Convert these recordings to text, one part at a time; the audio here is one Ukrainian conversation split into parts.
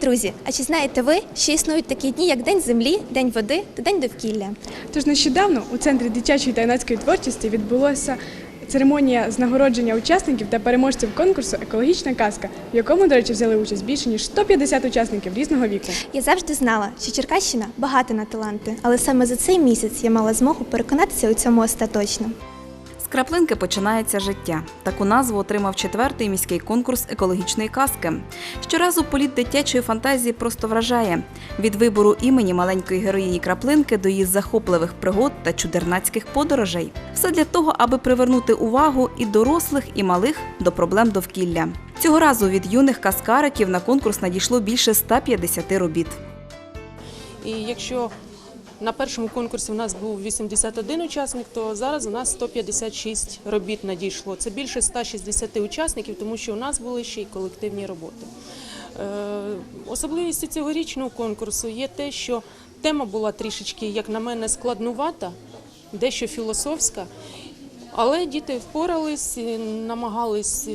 Друзі! А чи знаєте ви, що існують такі дні, як День землі, День води та День довкілля? Тож нещодавно у центрі дитячої та юнацької творчості відбулася церемонія з нагородження учасників та переможців конкурсу Екологічна казка, в якому, до речі, взяли участь більше ніж 150 учасників різного віку. Я завжди знала, що Черкащина багата на таланти, але саме за цей місяць я мала змогу переконатися у цьому остаточно. Краплинки починається життя. Таку назву отримав четвертий міський конкурс екологічної казки. Щоразу політ дитячої фантазії просто вражає від вибору імені маленької героїні краплинки до її захопливих пригод та чудернацьких подорожей. Все для того, аби привернути увагу і дорослих, і малих до проблем довкілля. Цього разу від юних казкариків на конкурс надійшло більше 150 робіт. І якщо на першому конкурсі у нас був 81 учасник, то зараз у нас 156 робіт надійшло. Це більше 160 учасників, тому що у нас були ще й колективні роботи. Е, Особливістю цьогорічного конкурсу є те, що тема була трішечки, як на мене, складнувата, дещо філософська, але діти впорались, намагались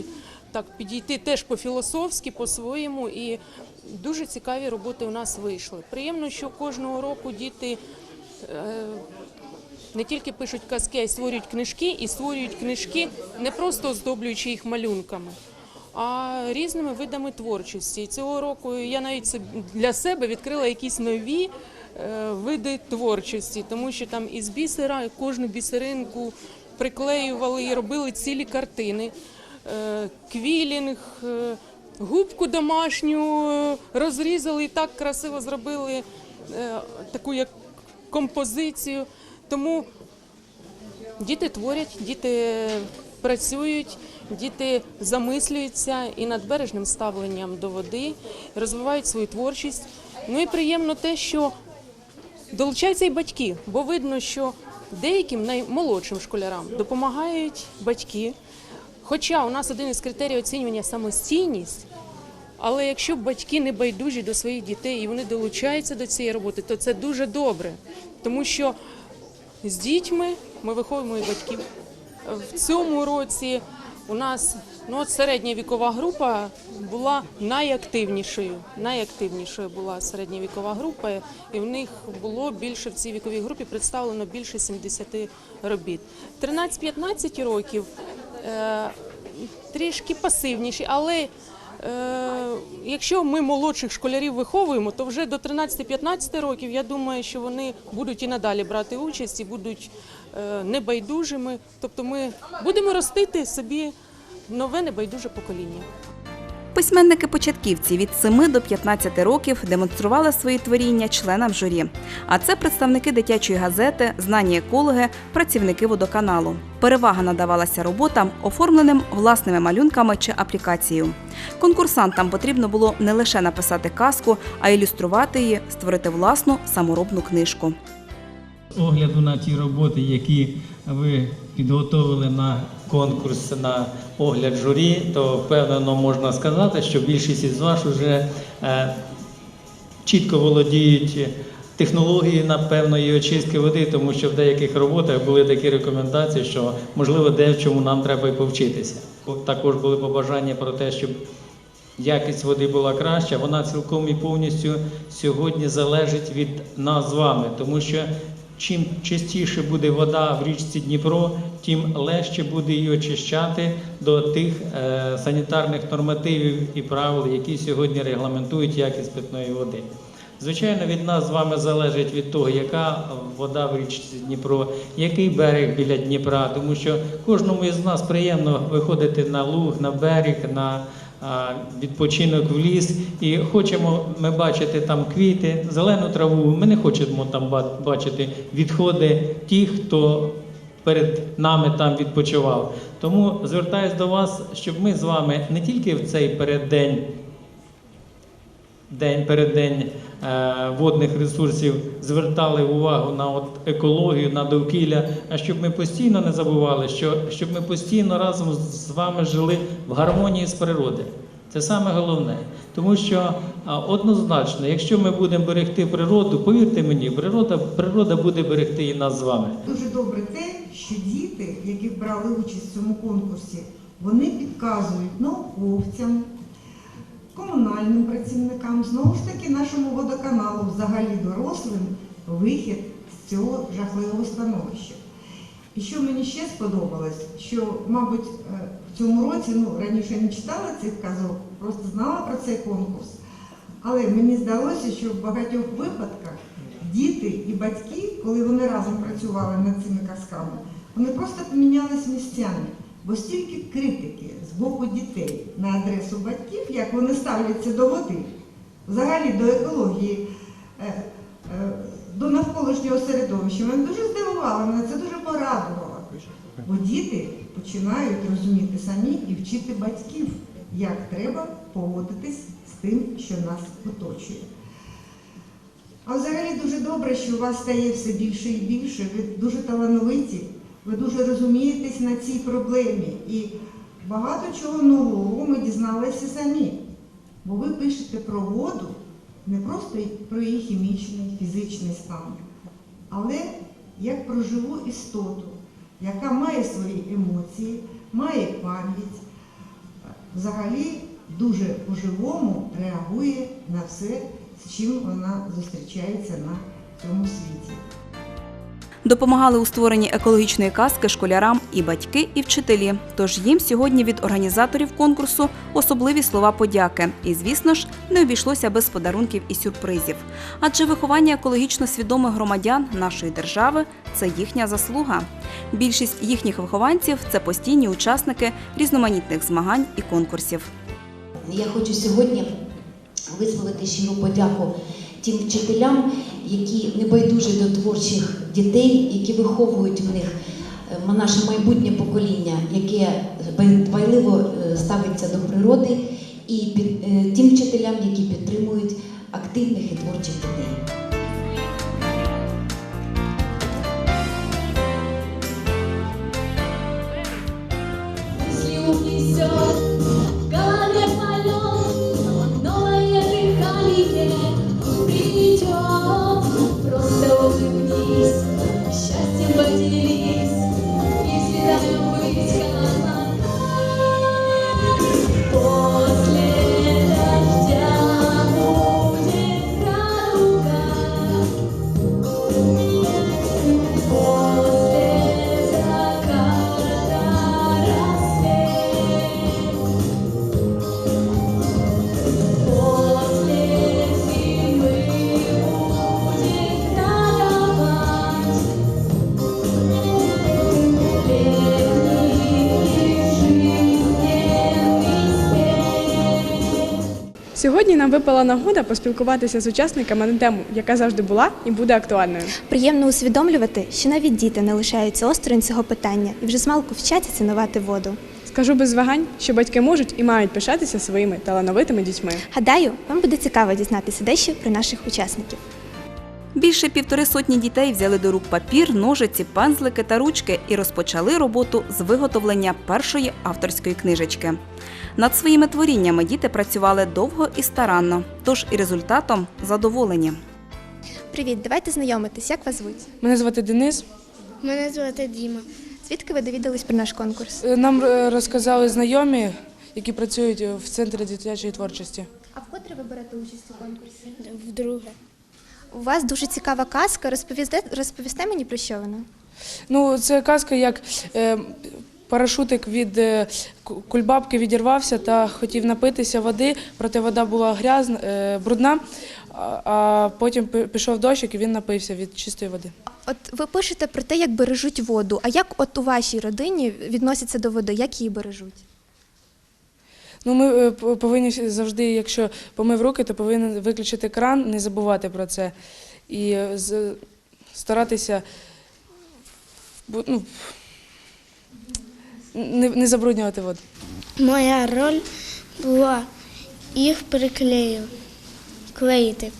так підійти теж по-філософськи, по-своєму. І дуже цікаві роботи у нас вийшли. Приємно, що кожного року діти е, не тільки пишуть казки, а й створюють книжки, і створюють книжки не просто оздоблюючи їх малюнками. А різними видами творчості. І цього року я навіть для себе відкрила якісь нові е, види творчості, тому що там із бісера кожну бісеринку приклеювали і робили цілі картини. Е, Квілінг, губку домашню е, розрізали і так красиво зробили е, таку як композицію. Тому Діти творять, діти працюють, діти замислюються і над бережним ставленням до води, розвивають свою творчість. Ну і приємно те, що долучаються і батьки, бо видно, що деяким наймолодшим школярам допомагають батьки. Хоча у нас один із критерій оцінювання самостійність. Але якщо батьки не байдужі до своїх дітей і вони долучаються до цієї роботи, то це дуже добре, тому що з дітьми ми виховуємо і батьків. В цьому році у нас ну, середня вікова група була найактивнішою. Найактивнішою була середня вікова група, і в них було більше в цій віковій групі представлено більше 70 робіт. 13-15 років трішки пасивніші, але Е, якщо ми молодших школярів виховуємо, то вже до 13-15 років я думаю, що вони будуть і надалі брати участь і будуть е, небайдужими. Тобто ми будемо ростити собі нове небайдуже покоління. Письменники-початківці від 7 до 15 років демонстрували свої творіння членам журі. А це представники дитячої газети, знані екологи, працівники водоканалу. Перевага надавалася роботам, оформленим власними малюнками чи аплікацією. Конкурсантам потрібно було не лише написати казку, а ілюструвати її, створити власну саморобну книжку. З огляду на ті роботи, які ви підготовили на конкурс на огляд журі, то впевнено можна сказати, що більшість із вас вже е, чітко володіють технологією на певної очистки води, тому що в деяких роботах були такі рекомендації, що можливо де в чому нам треба і повчитися. Також були побажання про те, щоб якість води була краща, вона цілком і повністю сьогодні залежить від нас з вами, тому що чим чистіше буде вода в річці Дніпро, тим легше буде її очищати до тих е, санітарних нормативів і правил, які сьогодні регламентують якість питної води. Звичайно, від нас з вами залежить від того, яка вода в річці Дніпро, який берег біля Дніпра, тому що кожному із нас приємно виходити на луг, на берег, на відпочинок в ліс, і хочемо ми бачити там квіти, зелену траву. Ми не хочемо там бачити відходи тих, хто перед нами там відпочивав. Тому звертаюся до вас, щоб ми з вами не тільки в цей переддень день переддень е, водних ресурсів звертали увагу на от екологію, на довкілля, а щоб ми постійно не забували, що щоб ми постійно разом з вами жили в гармонії з природою. Це саме головне, тому що однозначно, якщо ми будемо берегти природу, повірте мені, природа, природа буде берегти і нас з вами. Дуже добре те, що діти, які брали участь в цьому конкурсі, вони підказують науковцям, комунальним працівникам, знову ж таки нашому водоканалу, взагалі дорослим, вихід з цього жахливого становища. І що мені ще сподобалось, що, мабуть, е, в цьому році, ну раніше не читала цих казок, просто знала про цей конкурс. Але мені здалося, що в багатьох випадках діти і батьки, коли вони разом працювали над цими казками, вони просто помінялись місцями. Бо стільки критики з боку дітей на адресу батьків, як вони ставляться до води, взагалі до екології, е, е, до навколишнього середовища, мене дуже здивувало, мене це дуже порадувало. Бо діти починають розуміти самі і вчити батьків, як треба поводитись з тим, що нас оточує. А взагалі дуже добре, що у вас стає все більше і більше. Ви дуже талановиті, ви дуже розумієтесь на цій проблемі. І багато чого нового ми дізналися самі. Бо ви пишете про воду не просто про її хімічний, фізичний стан, але як про живу істоту, яка має свої емоції, має пам'ять, взагалі дуже по-живому реагує на все, з чим вона зустрічається на цьому світі. Допомагали у створенні екологічної казки школярам і батьки, і вчителі. Тож їм сьогодні від організаторів конкурсу особливі слова подяки. І, звісно ж, не обійшлося без подарунків і сюрпризів. Адже виховання екологічно свідомих громадян нашої держави це їхня заслуга. Більшість їхніх вихованців це постійні учасники різноманітних змагань і конкурсів. Я хочу сьогодні висловити щиру подяку тим вчителям, які небайдужі до творчих дітей, які виховують в них е, наше майбутнє покоління, яке дбайливо е, ставиться до природи, і е, тим вчителям, які підтримують активних і творчих дітей. Випала нагода поспілкуватися з учасниками на тему, яка завжди була і буде актуальною. Приємно усвідомлювати, що навіть діти не лишаються осторонь цього питання і вже змалку вчаться цінувати воду. Скажу без вагань, що батьки можуть і мають пишатися своїми талановитими дітьми. Гадаю, вам буде цікаво дізнатися дещо про наших учасників. Більше півтори сотні дітей взяли до рук папір, ножиці, пензлики та ручки і розпочали роботу з виготовлення першої авторської книжечки. Над своїми творіннями діти працювали довго і старанно, тож і результатом задоволені. Привіт, давайте знайомитись. Як вас звуть? Мене звати Денис. Мене звати Діма. Звідки ви довідались про наш конкурс? Е, Нам е, розказали знайомі, які працюють е, в центрі дитячої творчості. А вкотре ви берете участь у конкурсі? Вдруге. У вас дуже цікава казка. Розповісте, розповісте мені про що вона? Ну, це казка, як е, парашутик від е, кульбабки відірвався та хотів напитися води, проте вода була грязна, е, брудна, а, потім пішов дощик і він напився від чистої води. От ви пишете про те, як бережуть воду. А як от у вашій родині відносяться до води? Як її бережуть? Ну, ми е, повинні завжди, якщо помив руки, то повинен виключити кран, не забувати про це. І старатися ну, не, не забруднювати воду. Моя роль була їх приклею, клеїти.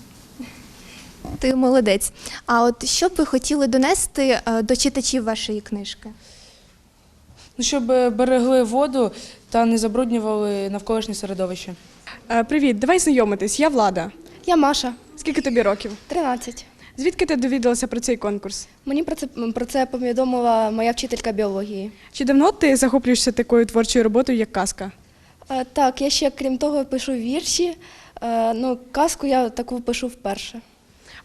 Ти молодець. А от що б ви хотіли донести е, до читачів вашої книжки? Ну, щоб е, берегли воду та не забруднювали навколишнє середовище. Е, Привіт, давай знайомитись. Я Влада. Я Маша, Скільки тобі років? 13. Звідки ти довідалася про цей конкурс? Мені про це, про це повідомила моя вчителька біології. Чи давно ти захоплюєшся такою творчою роботою, як казка? Е, Так, я ще крім того пишу вірші, Е, ну, казку я таку пишу вперше.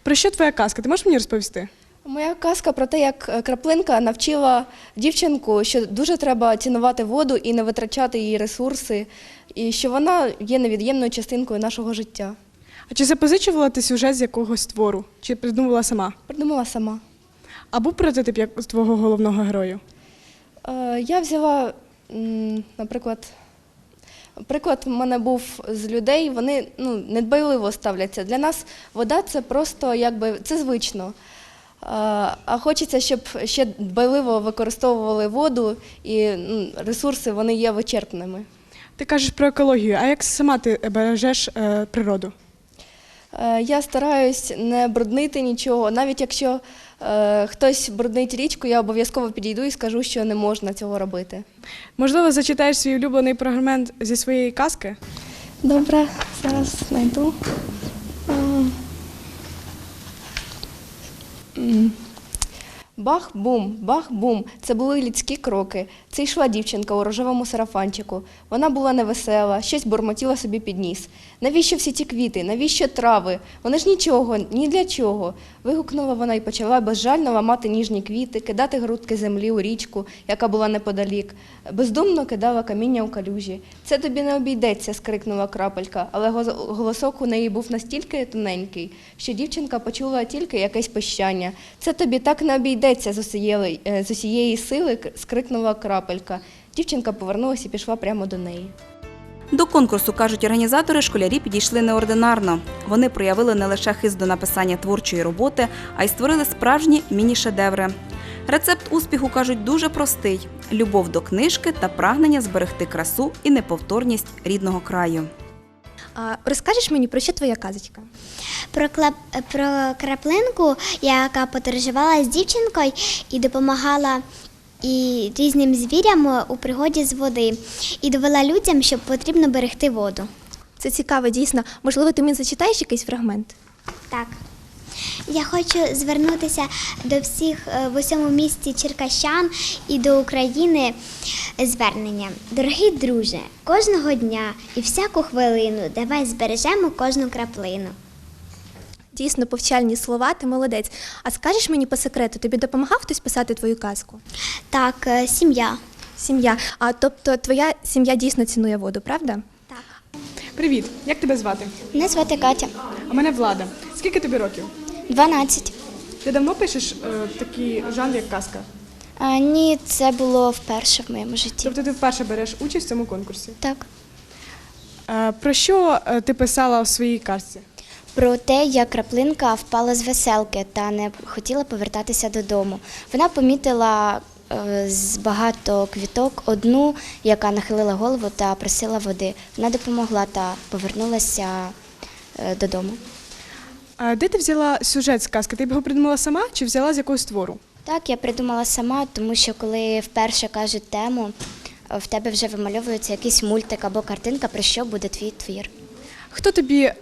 Про що твоя казка? Ти можеш мені розповісти? Моя казка про те, як е, краплинка навчила дівчинку, що дуже треба цінувати воду і не витрачати її ресурси, і що вона є невід'ємною частинкою нашого життя. А чи запозичувала ти сюжет з якогось твору? Чи придумала сама? Придумала сама. А був прототип як твого головного герою? Е, Я взяла, м, наприклад, приклад в мене був з людей, вони ну, недбайливо ставляться. Для нас вода це просто якби це звично. Е, А хочеться, щоб ще дбайливо використовували воду і ну, ресурси вони є вичерпними. Ти кажеш про екологію, а як сама ти бережеш е, природу? Е, Я стараюсь не бруднити нічого. Навіть якщо е, хтось бруднить річку, я обов'язково підійду і скажу, що не можна цього робити. Можливо, зачитаєш свій улюблений фрагмент зі своєї казки? Добре, зараз знайду. Бах-бум, бах-бум. Це були людські кроки. Це йшла дівчинка у рожевому сарафанчику. Вона була невесела, щось бурмотіла собі під ніс. Навіщо всі ті квіти? Навіщо трави? Вони ж нічого, ні для чого. Вигукнула вона і почала безжально ламати ніжні квіти, кидати грудки землі у річку, яка була неподалік. Бездумно кидала каміння у калюжі. Це тобі не обійдеться, скрикнула крапелька, але голосок у неї був настільки тоненький, що дівчинка почула тільки якесь пищання. Це тобі так не обійдеться з усієї, е, усієї сили, скрикнула крапелька. Дівчинка повернулася і пішла прямо до неї. До конкурсу, кажуть організатори, школярі підійшли неординарно. Вони проявили не лише хист до написання творчої роботи, а й створили справжні міні-шедеври. Рецепт успіху кажуть дуже простий: любов до книжки та прагнення зберегти красу і неповторність рідного краю. А, розкажеш мені про що твоя казочка? Про, клап... про краплинку, яка подорожувала з дівчинкою і допомагала і різним звірям у пригоді з води, і довела людям, що потрібно берегти воду. Це цікаво, дійсно. Можливо, ти мені зачитаєш якийсь фрагмент? Так. Я хочу звернутися до всіх е, в усьому місті черкащан і до України звернення. Дорогий друже, кожного дня і всяку хвилину давай збережемо кожну краплину. Дійсно, повчальні слова, ти молодець. А скажеш мені по секрету, тобі допомагав хтось писати твою казку? Так, е, сім'я. Сім'я. А тобто твоя сім'я дійсно цінує воду, правда? Так. Привіт, як тебе звати? Мене звати Катя. А мене Влада. Скільки тобі років? 12. Ти давно пишеш е, такий жанр, як казка? А, ні, це було вперше в моєму житті. Тобто ти вперше береш участь в цьому конкурсі. Так. Е, про що е, ти писала в своїй казці? Про те, як краплинка впала з веселки та не хотіла повертатися додому. Вона помітила е, з багато квіток одну, яка нахилила голову та просила води. Вона допомогла та повернулася е, додому. А де ти взяла сюжет з казки? Ти б його придумала сама чи взяла з якогось твору? Так, я придумала сама, тому що коли вперше кажуть тему, в тебе вже вимальовується якийсь мультик або картинка, про що буде твій твір. Хто тобі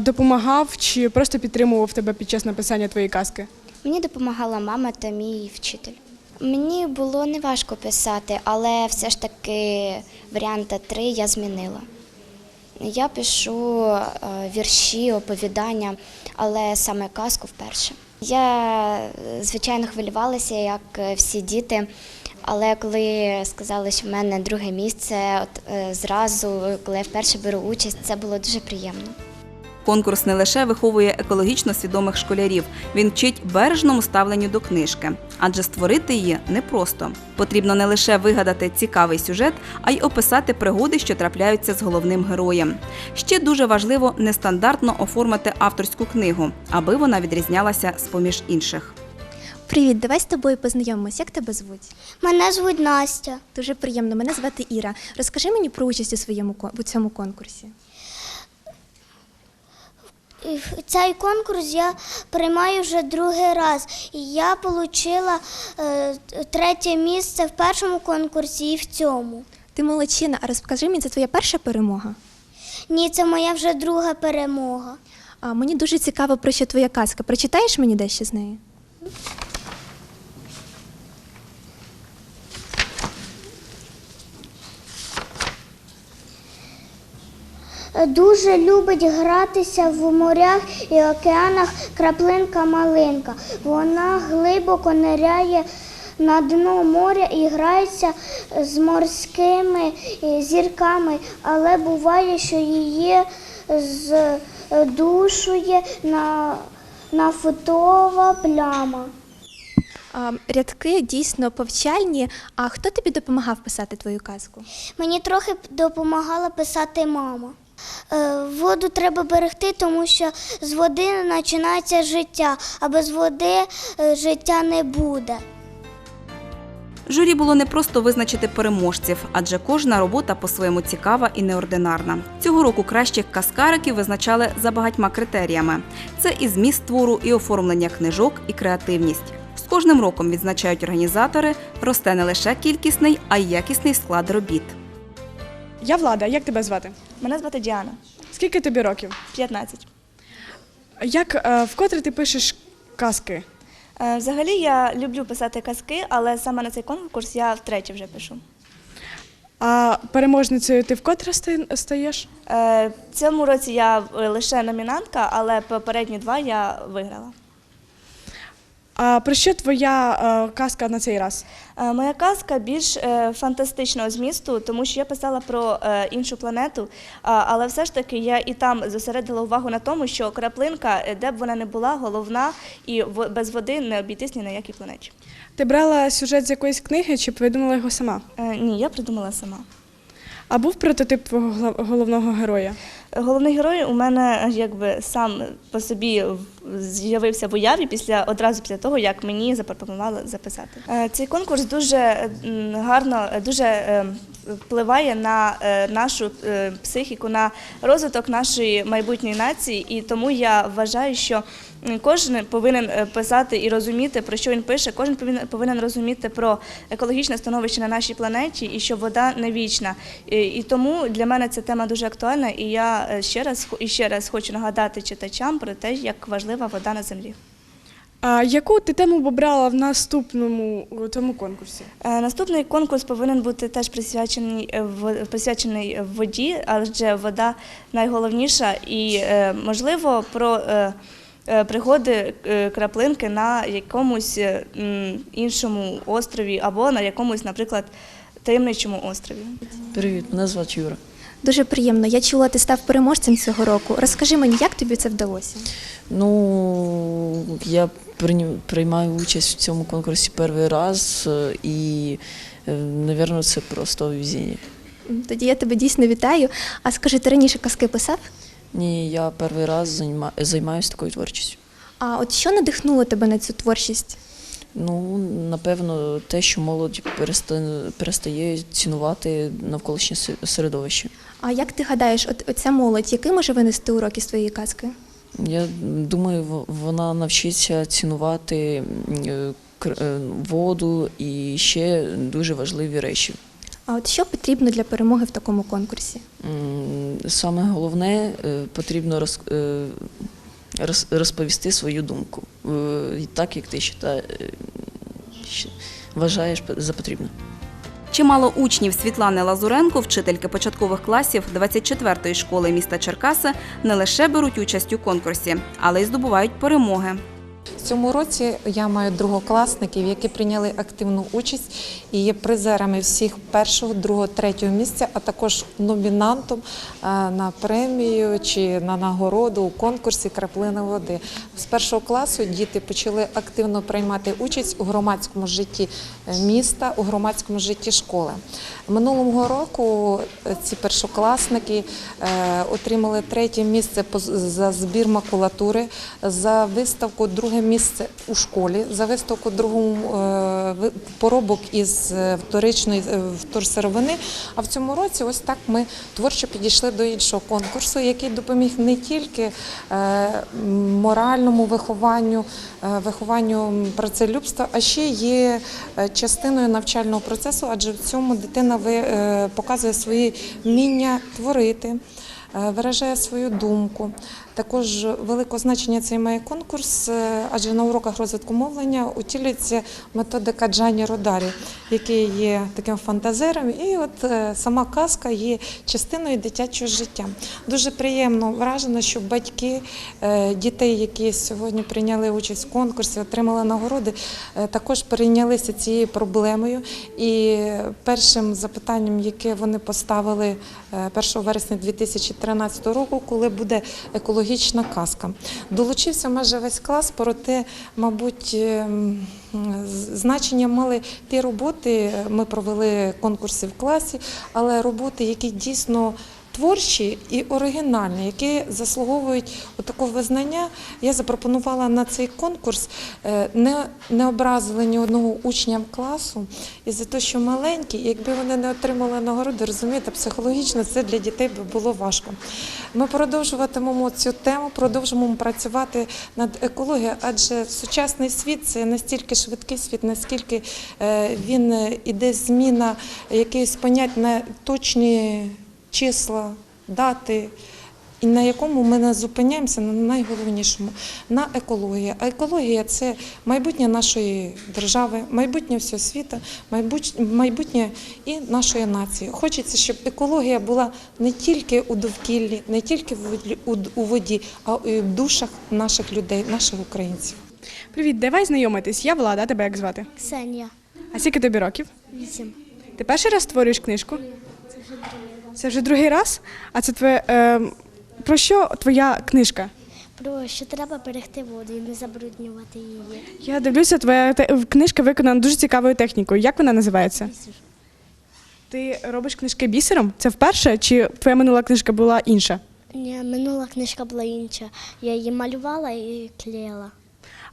допомагав чи просто підтримував тебе під час написання твоєї казки? Мені допомагала мама та мій вчитель. Мені було неважко писати, але все ж таки варіанта три я змінила. Я пишу е, вірші, оповідання, але саме казку вперше. Я, звичайно, хвилювалася, як е, всі діти, але коли сказали, що в мене друге місце, от е, зразу, коли я вперше беру участь, це було дуже приємно. Конкурс не лише виховує екологічно свідомих школярів, він вчить бережному ставленню до книжки, адже створити її непросто. Потрібно не лише вигадати цікавий сюжет, а й описати пригоди, що трапляються з головним героєм. Ще дуже важливо нестандартно оформити авторську книгу, аби вона відрізнялася з поміж інших. Привіт, давай з тобою познайомимось. Як тебе звуть? Мене звуть Настя. Дуже приємно. Мене звати Іра. Розкажи мені про участь у своєму у цьому конкурсі. Цей конкурс я приймаю вже другий раз. І я отримала е, третє місце в першому конкурсі і в цьому. Ти молодчина, а розкажи мені, це твоя перша перемога. Ні, це моя вже друга перемога. А мені дуже цікаво, про що твоя казка. Прочитаєш мені дещо з неї? Дуже любить гратися в морях і океанах краплинка-малинка. Вона глибоко ниряє на дно моря і грається з морськими е, зірками, але буває, що її здушує на, нафтова пляма. Рядки дійсно повчальні. А хто тобі допомагав писати твою казку? Мені трохи допомагала писати мама. Е, Воду треба берегти, тому що з води починається життя, а без води е, життя не буде. Журі було не просто визначити переможців, адже кожна робота по-своєму цікава і неординарна. Цього року кращих каскариків визначали за багатьма критеріями: це і зміст твору, і оформлення книжок, і креативність. З кожним роком відзначають організатори, росте не лише кількісний, а й якісний склад робіт. Я влада, як тебе звати? Мене звати Діана, Скільки тобі років? 15. Як е, вкотре ти пишеш казки? Е, Взагалі я люблю писати казки, але саме на цей конкурс я втретє вже пишу. А переможницею ти вкотре ста- стаєш? Е, цьому році я е, лише номінантка, але попередні два я виграла. А про що твоя е, казка на цей раз? Е, Моя казка більш е, фантастичного змісту, тому що я писала про іншу планету, але все ж таки я і там зосередила увагу на тому, що краплинка, де б вона не була, головна і без води не обійтись ні на якій планеті. Ти брала сюжет з якоїсь книги чи придумала його сама? Ні, я придумала сама. А був прототип твого головного героя? Головний герой у мене якби сам по собі з'явився в уяві після одразу після того, як мені запропонували записати. Е, Цей конкурс дуже гарно, дуже е, впливає на е, нашу психіку, на розвиток нашої майбутньої нації, і тому я вважаю, що кожен повинен е, писати і розуміти, про що він пише. Кожен повинен розуміти про екологічне становище на нашій планеті і що вода не вічна. І, тому для мене ця тема дуже актуальна, і я е, ще раз і ще раз хочу нагадати читачам про те, як важлива вода на землі. А яку ти тему обрала в наступному у цьому конкурсі? Е, Наступний конкурс повинен бути теж присвячений присвячений воді, адже вода найголовніша і можливо про пригоди е, краплинки на якомусь е, іншому острові або на якомусь, наприклад, таємничому острові. Привіт, мене звати Юра. Дуже приємно. Я чула, ти став переможцем цього року. Розкажи мені, як тобі це вдалося? Ну, я приймаю участь в цьому конкурсі перший раз, е, і, мабуть, це просто везіння. Тоді я тебе дійсно вітаю. А скажи, ти раніше казки писав? Ні, я перший раз займаюся такою творчістю. А от що надихнуло тебе на цю творчість? Ну, напевно, те, що молодь перестає, перестає цінувати навколишнє середовище. А як ти гадаєш, от оця молодь, який може винести уроки з твоєї казки? Я думаю, вона навчиться цінувати е, е, воду і ще дуже важливі речі. А от що потрібно для перемоги в такому конкурсі? Саме головне е, потрібно роз, е, роз- розповісти свою думку, е, так як ти вважаєш, вважаєш за потрібне. Чимало учнів Світлани Лазуренко, вчительки початкових класів 24-ї школи міста Черкаси, не лише беруть участь у конкурсі, але й здобувають перемоги. Цьому році я маю другокласників, які прийняли активну участь і є призерами всіх першого, другого, третього місця, а також номінантом е, на премію чи на нагороду у конкурсі Краплина води. З першого класу діти почали активно приймати участь у громадському житті е, міста, у громадському житті школи. Минулого року е, ці першокласники отримали третє місце за збір макулатури, за виставку друге місце у школі, за виставку другому е, поробок із е, вторичної е, вторсировини. А в цьому році ось так ми творчо підійшли до іншого конкурсу, який допоміг не тільки моральному вихованню, вихованню працелюбства, а ще є частиною навчального процесу, адже в цьому дитина показує свої вміння творити. Виражає свою думку. Також великого значення цей має конкурс, е, адже на уроках розвитку мовлення утілюється методика Джані Родарі, який є таким фантазером, і от е, сама казка є частиною дитячого життя. Дуже приємно вражено, що батьки е, дітей, які сьогодні прийняли участь в конкурсі, отримали нагороди, також перейнялися цією проблемою. І першим запитанням, яке вони поставили е, 1 вересня 2013 року, коли буде екологічна казка. Долучився майже весь клас, проте, мабуть, ем, значення мали ті роботи. Ми провели конкурси в класі, але роботи, які дійсно творчі і оригінальні, які заслуговують такого визнання. Я запропонувала на цей конкурс е, не, не образили ні одного учня класу. І за те, що маленькі, якби вони не отримали нагороди, розумієте, психологічно це для дітей би було важко. Ми продовжуватимемо цю тему, продовжимо працювати над екологією, адже сучасний світ це настільки швидкий світ, наскільки е, він е, іде зміна якихось понять на точні числа, дати. І на якому ми не зупиняємося на найголовнішому на екології. А екологія це майбутнє нашої держави, майбутнє всього світу, майбут- майбутнє і нашої нації. Хочеться, щоб екологія була не тільки у довкіллі, не тільки в у- воді, а і в душах наших людей, наших українців. Привіт, давай знайомитись. Я Влада, тебе як звати? Ксенія, А скільки тобі років? вісім. Ти перший раз створюєш книжку? Це вже другий раз? А це твоє. Е, про що твоя книжка? Про що треба берегти воду і не забруднювати її. Я дивлюся, твоя те- книжка виконана дуже цікавою технікою. Як вона називається? Ти робиш книжки бісером? Це вперше? Чи твоя минула книжка була інша? Ні, минула книжка була інша. Я її малювала і клеїла.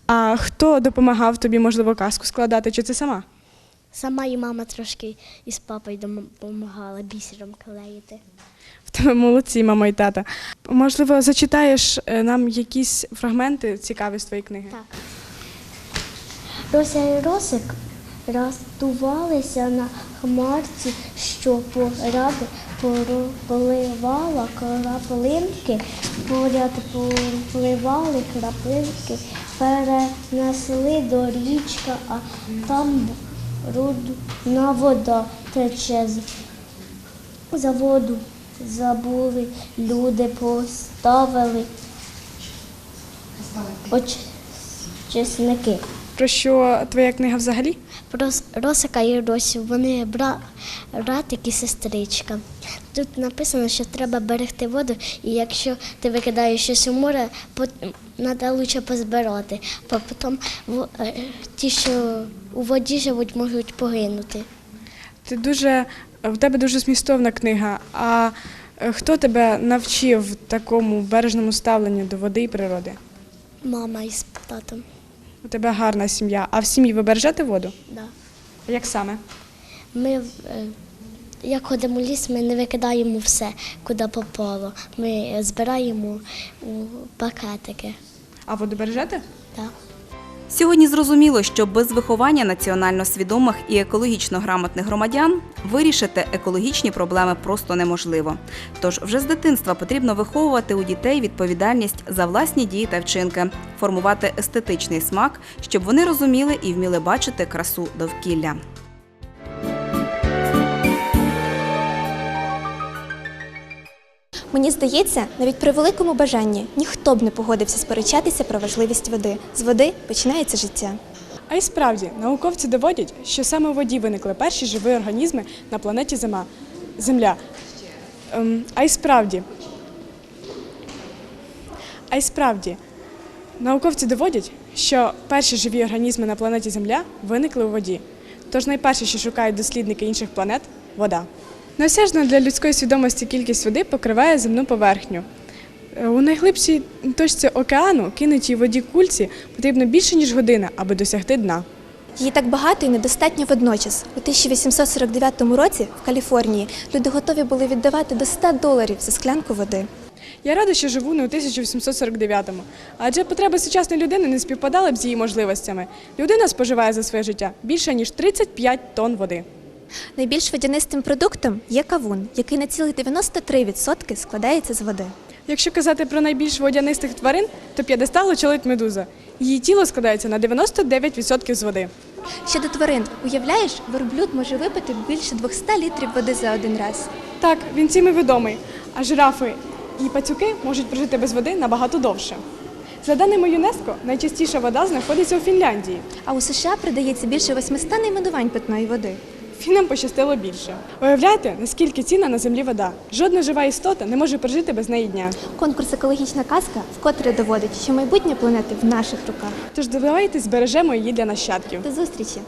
А хто допомагав тобі, можливо, казку складати? Чи це сама? Сама і мама трошки із папою допомагала бісером клеїти. В тебе молодці, мама і тата. Можливо, зачитаєш е, нам якісь фрагменти цікаві з твоєї книги? Так. Рося і Росик розтувалися на хмарці, що поради поливала краплинки, поряд попливали краплинки, перенесли до річка, а там брудна вода тече з за воду. Забули, люди поставили очисники. Про що твоя книга взагалі? Про Росика і Росю. Вони бра... братик і сестричка. Тут написано, що треба берегти воду, і якщо ти викидаєш щось у море, треба лучше позбирати. Бо потім е, ті, що у воді живуть, можуть погинути. Ти дуже в тебе дуже змістовна книга. А е, хто тебе навчив такому бережному ставленню до води і природи? Мама із татом. У тебе гарна сім'я. А в сім'ї ви бережете воду? Да. Як саме? Ми, е, як ходимо в ліс, ми не викидаємо все, куди попало. Ми е, збираємо у пакетики. А воду бережете? Так. Сьогодні зрозуміло, що без виховання національно свідомих і екологічно грамотних громадян вирішити екологічні проблеми просто неможливо. Тож вже з дитинства потрібно виховувати у дітей відповідальність за власні дії та вчинки, формувати естетичний смак, щоб вони розуміли і вміли бачити красу довкілля. Мені здається, навіть при великому бажанні ніхто б не погодився сперечатися про важливість води. З води починається життя. А й справді, науковці доводять, що саме у воді виникли перші живі організми на планеті Зима. Земля. Ем, а й справді. А й справді, науковці доводять, що перші живі організми на планеті Земля виникли у воді. Тож найперше, що шукають дослідники інших планет вода. Неосяжна для людської свідомості кількість води покриває земну поверхню. Е, У найглибшій точці океану кинутій воді кульці потрібно більше, ніж година, аби досягти дна. Її так багато і недостатньо водночас. У 1849 році в Каліфорнії люди готові були віддавати до 100 доларів за склянку води. Я рада, що живу не у 1849-му, адже потреби сучасної людини не співпадали б з її можливостями. Людина споживає за своє життя більше ніж 35 тонн води. Найбільш водянистим продуктом є кавун, який на цілих 93% складається з води. Якщо казати про найбільш водянистих тварин, то п'єдестал очолить медуза. Її тіло складається на 99% з води. Щодо тварин, уявляєш, верблюд може випити більше 200 літрів води за один раз. Так, він цим і відомий, а жирафи і пацюки можуть прожити без води набагато довше. За даними ЮНЕСКО, найчастіша вода знаходиться у Фінляндії. А у США продається більше 800 найменувань питної води. Фінам пощастило більше. Уявляєте, наскільки ціна на землі вода? Жодна жива істота не може прожити без неї дня. Конкурс Екологічна казка вкотре доводить, що майбутнє планети в наших руках. Тож давайте збережемо її для нащадків. До зустрічі!